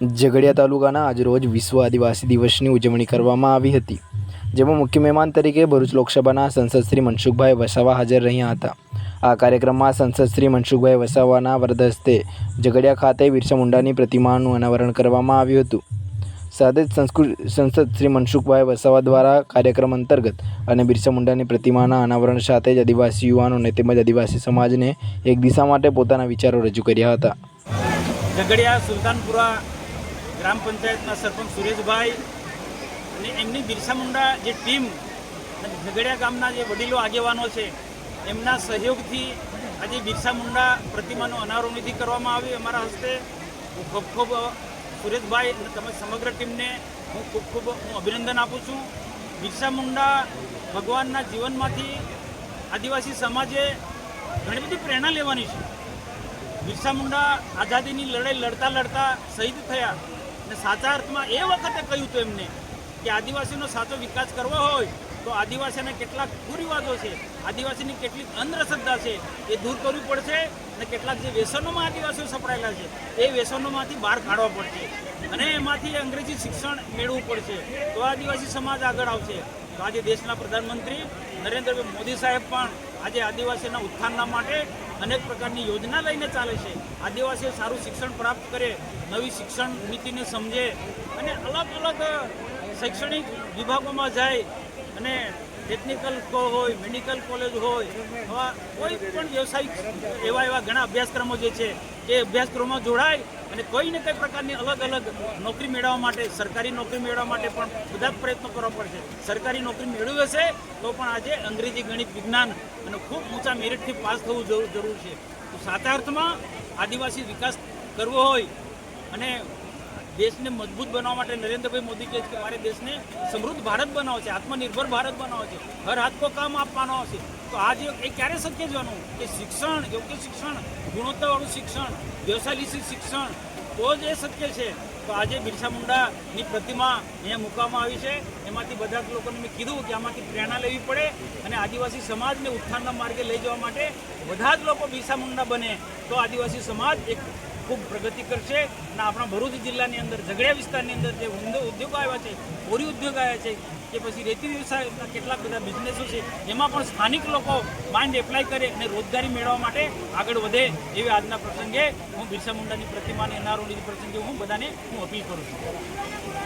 ઝઘડિયા તાલુકાના આજરોજ વિશ્વ આદિવાસી દિવસની ઉજવણી કરવામાં આવી હતી, જેમાં મુખ્ય મહેમાન તરીકે ભરૂચ લોકસભાના સંસદ શ્રી મનસુખભાઈ વસાવા હાજર રહ્યા હતા. આ કાર્યક્રમમાં સંસદ શ્રી મનસુખભાઈ વસાવાના વરદસ્તે ઝઘડિયા ખાતે બિરસા મુંડાની પ્રતિમાનું અનાવરણ કરવામાં આવ્યું હતું. સાથે જ સંસ્કૃત સંસદ શ્રી મનસુખભાઈ વસાવા દ્વારા કાર્યક્રમ અંતર્ગત અને બિરસા મુંડાની પ્રતિમાના અનાવરણ સાથે જ આદિવાસી યુવાનોને તેમજ આદિવાસી સમાજને એક દિશા માટે પોતાના વિચારો રજૂ કર્યા હતા. ઝઘડિયા સુલતાનપુરા ગ્રામ પંચાયતના સરપંચ સુરેશભાઈ અને એમની બિરસા મુંડા જે ટીમ ઝઘડિયા ગામના જે વડીલો આગેવાનો છે, એમના સહયોગથી આજે બિરસા મુંડા પ્રતિમાનું અનાવરણવિધિ કરવામાં આવ્યું. અમારા હસ્તે હું ખૂબ ખૂબ સુરેશભાઈ અને તમે સમગ્ર ટીમને હું ખૂબ ખૂબ હું અભિનંદન આપું છું. બિરસા મુંડા ભગવાનના જીવનમાંથી આદિવાસી સમાજે ઘણી બધી પ્રેરણા લેવાની છે. બિરસા મુંડા આઝાદીની લડાઈ લડતા લડતા શહીદ થયા. અને સાચા અર્થમાં એ વખતે કહ્યું હતું એમને કે આદિવાસીનો સાચો વિકાસ કરવો હોય તો આદિવાસીના કેટલાક કુરિવાજો છે, આદિવાસીની કેટલીક અંધશ્રદ્ધા છે, એ દૂર કરવી પડશે અને કેટલાક જે વ્યસનોમાં આદિવાસીઓ સપડાયેલા છે, એ વ્યસનોમાંથી બહાર કાઢવા પડશે. અને એમાંથી અંગ્રેજી શિક્ષણ મેળવવું પડશે. તો આદિવાસી સમાજ આગળ આવશે. તો આજે દેશના પ્રધાનમંત્રી નરેન્દ્રભાઈ મોદી સાહેબ પણ આજે આદિવાસીના ઉત્થાનના માટે અનેક પ્રકારની યોજના લઈને ચાલે છે. આદિવાસીઓ સારું શિક્ષણ પ્રાપ્ત કરે, નવી શિક્ષણ નીતિને સમજે અને અલગ અલગ શૈક્ષણિક વિભાગોમાં જાય અને ટેકનિકલ હોય મેડિકલ કોલેજ હોય, આવા કોઈ પણ વ્યવસાયિક એવા એવા ઘણા અભ્યાસક્રમો જે છે, એ અભ્યાસક્રમોમાં જોડાય અને કોઈ ને કઈ પ્રકારની અલગ અલગ નોકરી મેળવવા માટે, સરકારી નોકરી મેળવવા માટે પણ બધા પ્રયત્નો કરવા પડશે સરકારી નોકરી મેળવી હશે તો પણ આજે અંગ્રેજી ગણિત, વિજ્ઞાન અને ખૂબ ઊંચા મેરિટથી પાસ થવું જરૂર છે. તો સાચા અર્થમાં આદિવાસી વિકાસ કરવો હોય અને દેશને મજબૂત બનાવવા માટે નરેન્દ્રભાઈ મોદી કહે છે કે મારે દેશને સમૃદ્ધ ભારત બનાવો છે, આત્મનિર્ભર ભારત બનાવો છે, હર હાથ કો કામ આપવાનો આવશે તો આજે એ ક્યારે શક્ય જવાનું? કે શિક્ષણ યોગ્ય શિક્ષણ? ગુણવત્તાવાળું શિક્ષણ વ્યવસાયલિક શિક્ષણ, તો જ એ શક્ય છે. તો આજે બિરસા મુંડાની પ્રતિમા અહીંયા મૂકવામાં આવી છે. એમાંથી બધા લોકોને મેં કીધું કે આમાંથી પ્રેરણા લેવી પડે અને આદિવાસી સમાજને ઉત્થાનના માર્ગે લઈ જવા માટે બધા જ લોકો બિરસા મુંડા બને. તો આદિવાસી સમાજ એક ખૂબ પ્રગતિ કરશે અને આપણા ભરૂચ જિલ્લાની અંદર, ઝઘડિયા વિસ્તારની અંદર જે ઉદ્યો- ઉદ્યોગો આવ્યા છે કોરી ઉદ્યોગ આવ્યા છે, કે પછી રેતી વ્યવસાયના કેટલાક બધા બિઝનેસો છે, એમાં પણ સ્થાનિક લોકો માઇન્ડ એપ્લાય કરે અને રોજગારી મેળવવા માટે આગળ વધે એવી આજના પ્રસંગે હું બિરસા મુંડાની પ્રતિમાની અનારોની પ્રસંગે હું બધાને હું અપીલ કરું છું.